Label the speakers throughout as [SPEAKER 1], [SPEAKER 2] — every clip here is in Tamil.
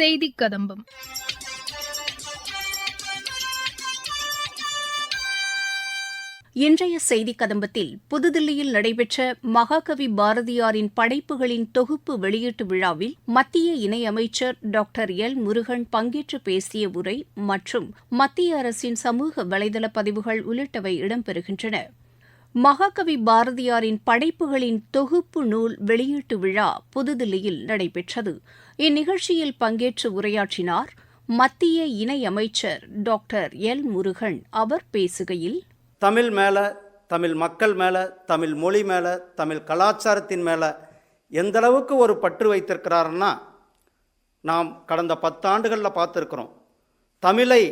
[SPEAKER 1] செய்தி கதம்பம்.
[SPEAKER 2] இன்றைய செய்தி கதம்பத்தில் புதுதில்லியில் நடைபெற்ற மகாகவி பாரதியாரின் படைப்புகளின் தொகுப்பு வெளியீட்டு விழாவில் மத்திய இணையமைச்சர் டாக்டர் எல் முருகன் பங்கேற்று பேசிய உரை மற்றும் மத்திய அரசின் சமூக வலைதள பதிவுகள் உள்ளிட்டவை இடம்பெறுகின்றன. மகாகவி பாரதியாரின் படைப்புகளின் தொகுப்பு நூல் வெளியீட்டு விழா புதுதில்லியில் நடைபெற்றது. இந்நிகழ்ச்சியில் பங்கேற்று உரையாற்றினார் மத்திய இணையமைச்சர் டாக்டர் எல் முருகன். அவர் பேசுகையில்
[SPEAKER 3] தமிழ் மேலே தமிழ் மக்கள் மேலே தமிழ் மொழி மேலே தமிழ் கலாச்சாரத்தின் மேலே எந்த அளவுக்கு ஒரு பற்று வைத்திருக்கிறாருன்னா நாம் கடந்த பத்தாண்டுகளில் பார்த்துருக்குறோம். தமிழை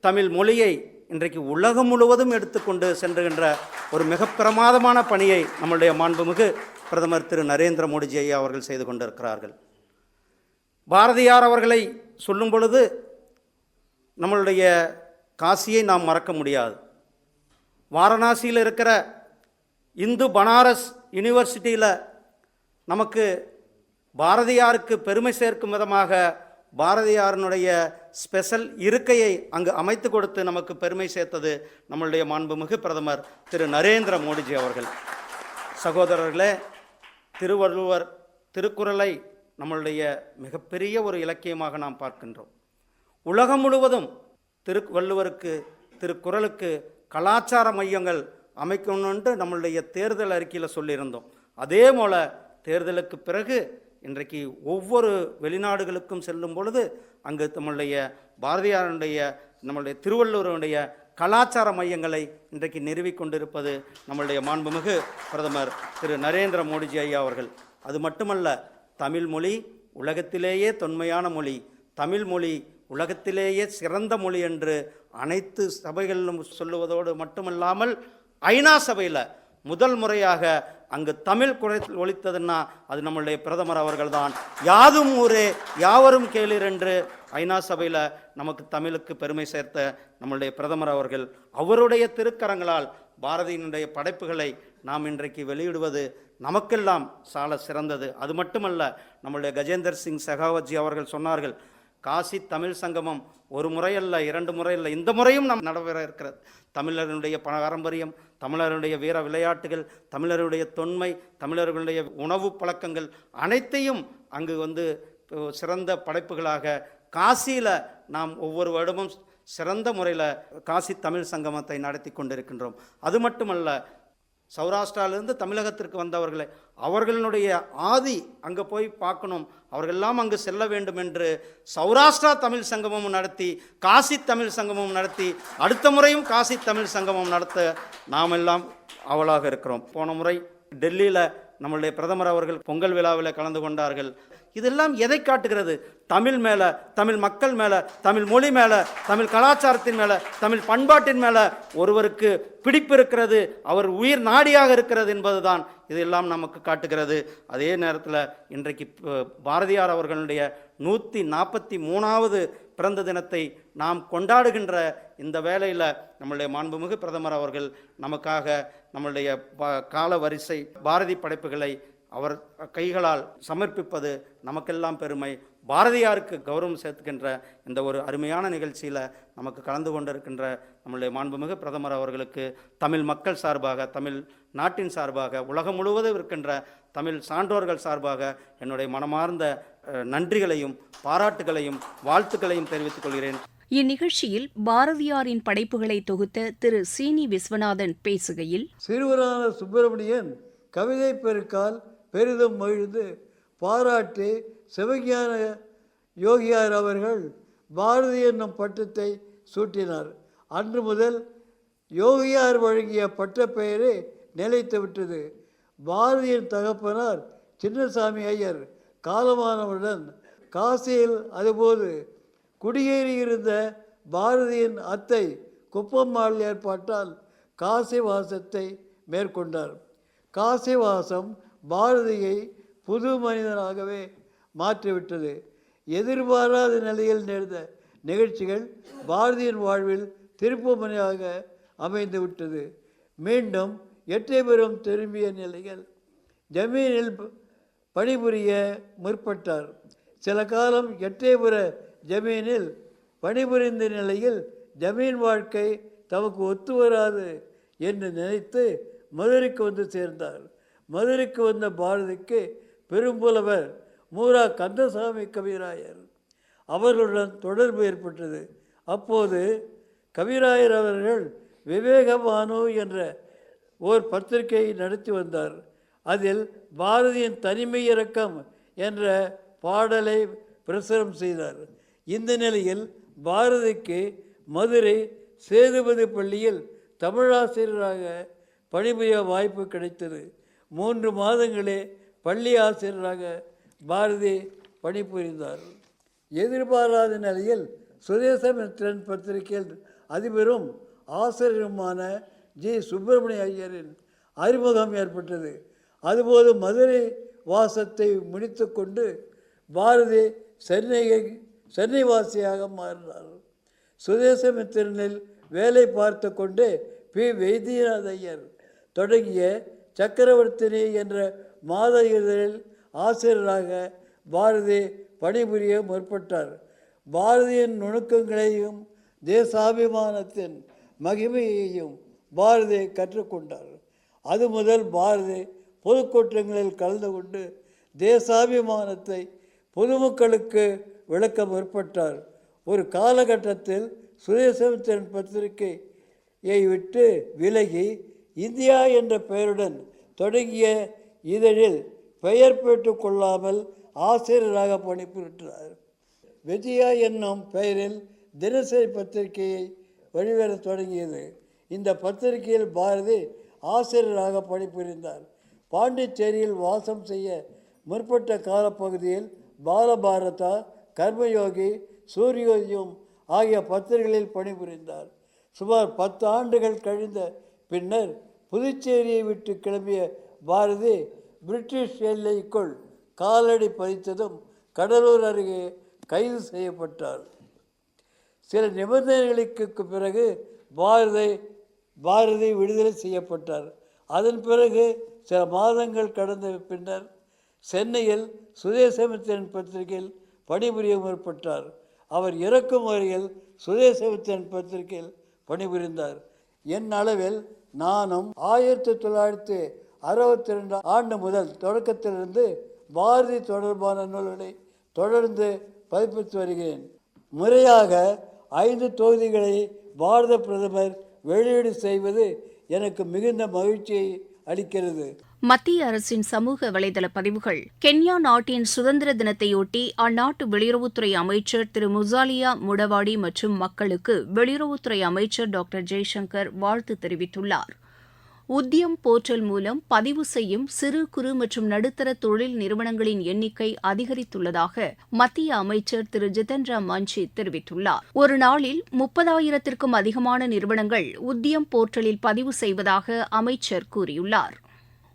[SPEAKER 3] தமிழ் மொழியை இன்றைக்கு உலகம் முழுவதும் எடுத்துக்கொண்டு சென்றுகின்ற ஒரு மிக பிரமாதமான பணியை நம்முடைய மாண்புமிகு பிரதமர் திரு நரேந்திர மோடிஜி ஐயா அவர்கள் செய்து கொண்டிருக்கிறார்கள். பாரதியார் அவர்களை சொல்லும் பொழுது நம்மளுடைய காசியை நாம் மறக்க முடியாது. வாரணாசியில் இருக்கிற இந்து பனாரஸ் யூனிவர்சிட்டியில் நமக்கு பாரதியாருக்கு பெருமை சேர்க்கும் விதமாக பாரதியாரினுடைய ஸ்பெஷல் இருக்கையை அங்கு அமைத்து கொடுத்து நமக்கு பெருமை சேர்த்தது நம்மளுடைய மாண்புமிகு பிரதமர் திரு நரேந்திர மோடிஜி அவர்கள். சகோதரர்களே திருவள்ளுவர் திருக்குறளை நம்மளுடைய மிகப்பெரிய ஒரு இலக்கியமாக நாம் பார்க்கின்றோம். உலகம் முழுவதும் திருவள்ளுவருக்கு திருக்குறளுக்கு கலாச்சார மையங்கள் அமைக்கணும்னு நம்மளுடைய தேர்தல் அறிக்கையில் சொல்லியிருந்தோம். அதே போல் தேர்தலுக்கு பிறகு இன்றைக்கு ஒவ்வொரு வெளிநாடுகளுக்கும் செல்லும் பொழுது அங்கு நம்மளுடைய பாரதியாருடைய நம்மளுடைய திருவள்ளுவருடைய கலாச்சார மையங்களை இன்றைக்கு நிறுவி கொண்டிருப்பது நம்மளுடைய மாண்புமிகு பிரதமர் திரு நரேந்திர மோடிஜி ஐயா அவர்கள். அது மட்டுமல்ல தமிழ் மொழி உலகத்திலேயே தொன்மையான மொழி. தமிழ் மொழி உலகத்திலேயே சிறந்த மொழி என்று அனைத்து சபைகளிலும் சொல்லுவதோடு மட்டுமல்லாமல் ஐநா சபையில் முதல் முறையாக அங்கு தமிழ் குறை ஒழித்ததுன்னா அது நம்மளுடைய பிரதமர் அவர்கள்தான். யாதும் ஊரே யாவரும் கேளீர் என்று ஐநா சபையில் நமக்கு தமிழுக்கு பெருமை சேர்த்த நம்மளுடைய பிரதமர் அவர்கள் அவருடைய திருக்கரங்களால் பாரதியினுடைய படைப்புகளை நாம் இன்றைக்கு வெளியிடுவது நமக்கெல்லாம் சால சிறந்தது. அது மட்டுமல்ல நம்மளுடைய கஜேந்தர் சிங் செகாவத்ஜி அவர்கள் சொன்னார்கள் காசி தமிழ் சங்கமம் ஒரு முறையல்ல இரண்டு முறையல்ல இந்த முறையும் நம் நடைபெற இருக்கிறது. தமிழர்களுடைய பாரம்பரியம் தமிழருடைய வீர விளையாட்டுகள் தமிழருடைய தொன்மை தமிழர்களுடைய உணவு பழக்கங்கள் அனைத்தையும் அங்கு வந்து சிறந்த படைப்புகளாக காசியில் நாம் ஒவ்வொரு வருடமும் சிறந்த முறையில் காசி தமிழ் சங்கமத்தை நடத்தி கொண்டிருக்கின்றோம். அது மட்டுமல்ல சௌராஷ்டிராவிலிருந்து தமிழகத்திற்கு வந்தவர்களை அவர்களுடைய ஆதி அங்கே போய் பார்க்கணும். அவர்களெல்லாம் அங்கு செல்ல வேண்டும் என்று சௌராஷ்டிரா தமிழ் சங்கமம் நடத்தி காசி தமிழ் சங்கமம் நடத்தி அடுத்த முறையும் காசி தமிழ் சங்கமம் நடத்த நாம் எல்லாம் அவளாக இருக்கிறோம். போன முறை டெல்லியில் நம்மளுடைய பிரதமர் அவர்கள் பொங்கல் விழாவில் கலந்து கொண்டார்கள். இதெல்லாம் எதை காட்டுகிறது? தமிழ் மேலே தமிழ் மக்கள் மேலே தமிழ் மொழி மேலே தமிழ் கலாச்சாரத்தின் மேலே தமிழ் பண்பாட்டின் மேலே ஒருவருக்கு பிடிப்பு இருக்கிறது அவர் உயிர் நாடியாக இருக்கிறது என்பதுதான் இதெல்லாம் நமக்கு காட்டுகிறது. அதே நேரத்தில் இன்றைக்கு பாரதியார் அவர்களுடைய நூற்றி நாற்பத்தி மூணாவது பிறந்த தினத்தை நாம் கொண்டாடுகின்ற இந்த வேளையில் நம்மளுடைய மாண்புமிகு பிரதமர் அவர்கள் நமக்காக நம்மளுடைய கால வரிசை பாரதி படைப்புகளை அவர் கைகளால் சமர்ப்பிப்பது நமக்கெல்லாம் பெருமை. பாரதியாருக்கு கௌரவம் சேர்த்துக்கின்ற இந்த ஒரு அருமையான நிகழ்ச்சியில் நமக்கு கலந்து கொண்டிருக்கின்ற நம்முடைய மாண்புமிகு பிரதமர் அவர்களுக்கு தமிழ் மக்கள் சார்பாக தமிழ் நாட்டின் சார்பாக உலகம் முழுவதும் இருக்கின்ற தமிழ் சான்றோர்கள் சார்பாக என்னுடைய மனமார்ந்த நன்றிகளையும் பாராட்டுகளையும் வாழ்த்துக்களையும் தெரிவித்துக் கொள்கிறேன்.
[SPEAKER 2] இந்நிகழ்ச்சியில் பாரதியாரின் படைப்புகளை தொகுத்த திரு சீனி விஸ்வநாதன் பேசுகையில்
[SPEAKER 4] சிறுவரான சுப்பிரமணியன் கவிதை பெருக்கால் பெரிதும் மகிழ்ந்து பாராட்டி சிவஞான யோகியார் அவர்கள் பாரதி என்னும் பட்டத்தை சூட்டினார். அன்று முதல் யோகியார் வழங்கிய பட்ட பெயரே நிலைத்து விட்டது. பாரதியின் தகப்பனார் சின்னசாமி ஐயர் காலமானவுடன் காசியில் அதுபோது குடியேறியிருந்த பாரதியின் அத்தை குப்பம்மாள் ஏற்பாட்டால் காசிவாசத்தை மேற்கொண்டார். காசிவாசம் பாரதியை புது மனிதனாகவே மாற்றிவிட்டது. எதிர்பாராத நிலையில் நேர்ந்த நிகழ்ச்சிகள் பாரதியின் வாழ்வில் திருப்புமனையாக அமைந்து விட்டது. மீண்டும் பெறும் திரும்பிய நிலையில் ஜமீனில் பணிபுரிய முற்பட்டார். சில காலம் எட்டயபுர ஜமீனில் பணிபுரிந்த நிலையில் ஜமீன் வாழ்க்கை தமக்கு ஒத்து வராது என்று நினைத்து மதுரைக்கு வந்து சேர்ந்தார். மதுரைக்கு வந்த பாரதிக்கு பெரும்புலவர் மூரா கந்தசாமி கவிராயர். அவர்களுடன் தொடர்பு ஏற்பட்டது. அப்போது கவிராயர் அவர்கள் விவேகபானு என்ற ஓர் பத்திரிகையை நடத்தி வந்தார். அதில் பாரதியின் தனிமை இறக்கம் என்ற பாடலை பிரசுரம் செய்தார். இந்த நிலையில் பாரதிக்கு மதுரை சேதுபதி பள்ளியில் தமிழாசிரியராக பணிபுரிய வாய்ப்பு கிடைத்தது. மூன்று மாதங்களே பள்ளி ஆசிரியராக பாரதி பணிபுரிந்தார். எதிர்பாராத நிலையில் சுதேசமித்ரன் பத்திரிகையில் அதிபரும் ஆசிரியருமான ஜி. சுப்பிரமணிய ஐயரின் அறிமுகம் ஏற்பட்டது. அதுபோது மதுரை வாசத்தை முடித்துக்கொண்டு பாரதி சென்னையை சென்னை வாசியாக மாறினார் சுதேசமித்திரனில் வேலை பார்த்து கொண்டு பி. வைத்தியநாத ஐயர் தொடங்கிய சக்கரவர்த்தினி என்ற மாத இதழில் ஆசிரியராக பாரதி பணிபுரிய முற்பட்டார். பாரதியின் நுணுக்கங்களையும் தேசாபிமானத்தின் மகிமையையும் பாரதி கற்றுக்கொண்டார். அது முதல் பாரதி பொதுக்கூட்டங்களில் கலந்து கொண்டு தேசாபிமானத்தை பொதுமக்களுக்கு விளக்க முற்பட்டார். ஒரு காலகட்டத்தில் சுதேசமித்திரன் பத்திரிகையை விட்டு விலகி இந்தியா என்ற பெயருடன் தொடங்கிய இதழில் பெயர் பெற்று கொள்ளாமல் ஆசிரியராக பணிபுரிந்தார் விஜயா என்னும் பெயரில் தினசரி பத்திரிகையை வழிவரத் தொடங்கியது. இந்த பத்திரிகையில் பாரதி ஆசிரியராக பணிபுரிந்தார். பாண்டிச்சேரியில் வாசம் செய்ய முற்பட்ட காலப்பகுதியில் பாலபாரதா கர்மயோகி சூரியோதயம் ஆகிய பத்திரிகைகளில் பணிபுரிந்தார். சுமார் பத்து ஆண்டுகள் கழிந்த பின்னர் புதுச்சேரியை விட்டு கிளம்பிய பாரதி பிரிட்டிஷ் எல்லைக்குள் காலடி பதித்ததும் கடலூர் அருகே கைது செய்யப்பட்டார். சில நிபந்தனைகளுக்கு பிறகு பாரதி பாரதி விடுதலை செய்யப்பட்டார். அதன் பிறகு சில மாதங்கள் கடந்த பின்னர் சென்னையில் சுதேசமித்திரன் பத்திரிகையில் பணிபுரிய முற்பட்டார். அவர் இறக்கும் வரையில் சுதேசமித்திரன் பத்திரிகையில் பணிபுரிந்தார். என் அளவில் நானும் ஆயிரத்தி தொள்ளாயிரத்தி அறுபத்தி ரெண்டாம் ஆண்டு முதல் தொடக்கத்திலிருந்து பாரதி தொடர்பான நூல்களை தொடர்ந்து பதிப்பித்து வருகிறேன். முறையாக ஐந்து தொகுதிகளை பாரத பிரதமர் வெளியீடு செய்வது எனக்கு மிகுந்த மகிழ்ச்சியை அளிக்கிறது.
[SPEAKER 2] மத்திய அரசின் சமூக வலைதள பதிவுகள். கென்யா நாட்டின் சுதந்திர தினத்தையொட்டி அந்நாட்டு வெளியுறவுத்துறை அமைச்சர் திரு முசாலியா முடவாடி மற்றும் மக்களுக்கு வெளியுறவுத்துறை அமைச்சர் டாக்டர் ஜெய்சங்கர் வாழ்த்து தெரிவித்துள்ளார். உத்தியம் போர்ட்டல் மூலம் பதிவு செய்யும் சிறு குறு மற்றும் நடுத்தர தொழில் நிறுவனங்களின் எண்ணிக்கை அதிகரித்துள்ளதாக மத்திய அமைச்சர் திரு ஜிதேந்திர மஞ்சி தெரிவித்துள்ளார். ஒரு நாளில் முப்பதாயிரத்திற்கும் அதிகமான நிறுவனங்கள் உத்தியம் போர்ட்டலில் பதிவு செய்வதாக அமைச்சர் கூறியுள்ளார்.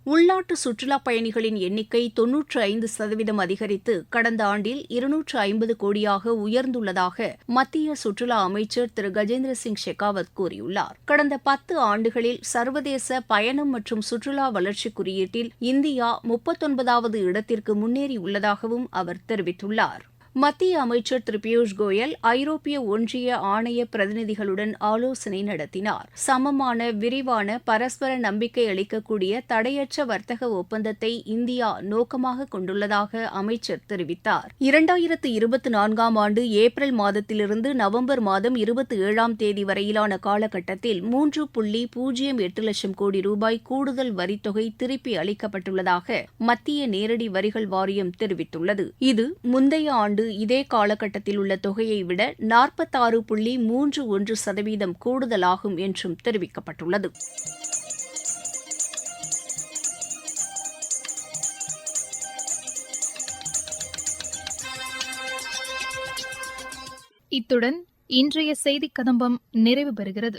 [SPEAKER 2] உள்நாட்டு சுற்றுலாப் பயணிகளின் எண்ணிக்கை தொன்னூற்று ஐந்து சதவீதம் அதிகரித்து கடந்த ஆண்டில் இருநூற்று ஐம்பது கோடியாக உயர்ந்துள்ளதாக மத்திய சுற்றுலா அமைச்சர் திரு. கஜேந்திர சிங் ஷெகாவத் கூறியுள்ளார். கடந்த பத்து ஆண்டுகளில் சர்வதேச பயணம் மற்றும் சுற்றுலா வளர்ச்சி குறியீட்டில் இந்தியா முப்பத்தொன்பதாவது இடத்திற்கு முன்னேறியுள்ளதாகவும் அவர் தெரிவித்துள்ளார். மத்திய அமைச்சர் திரு பியூஷ் கோயல் ஐரோப்பிய ஒன்றிய ஆணைய பிரதிநிதிகளுடன் ஆலோசனை நடத்தினார். சமமான விரிவான பரஸ்பர நம்பிக்கை அளிக்கக்கூடிய தடையற்ற வர்த்தக ஒப்பந்தத்தை இந்தியா நோக்கமாக கொண்டுள்ளதாக அமைச்சர் தெரிவித்தார். இரண்டாயிரத்து இருபத்தி நான்காம் ஆண்டு ஏப்ரல் மாதத்திலிருந்து நவம்பர் மாதம் இருபத்தி ஏழாம் தேதி வரையிலான காலகட்டத்தில் மூன்று புள்ளி பூஜ்ஜியம் எட்டு லட்சம் கோடி ரூபாய் கூடுதல் வரித்தொகை திருப்பி அளிக்கப்பட்டுள்ளதாக மத்திய நேரடி வரிகள் வாரியம் தெரிவித்துள்ளது. இது முந்தைய ஆண்டு இதே காலகட்டத்தில் உள்ள தொகையை விட நாற்பத்தாறு புள்ளி மூன்று ஒன்று சதவீதம் கூடுதலாகும் என்றும் தெரிவிக்கப்பட்டுள்ளது.
[SPEAKER 1] இத்துடன் இன்றைய செய்திக் கதம்பம் நிறைவு பெறுகிறது.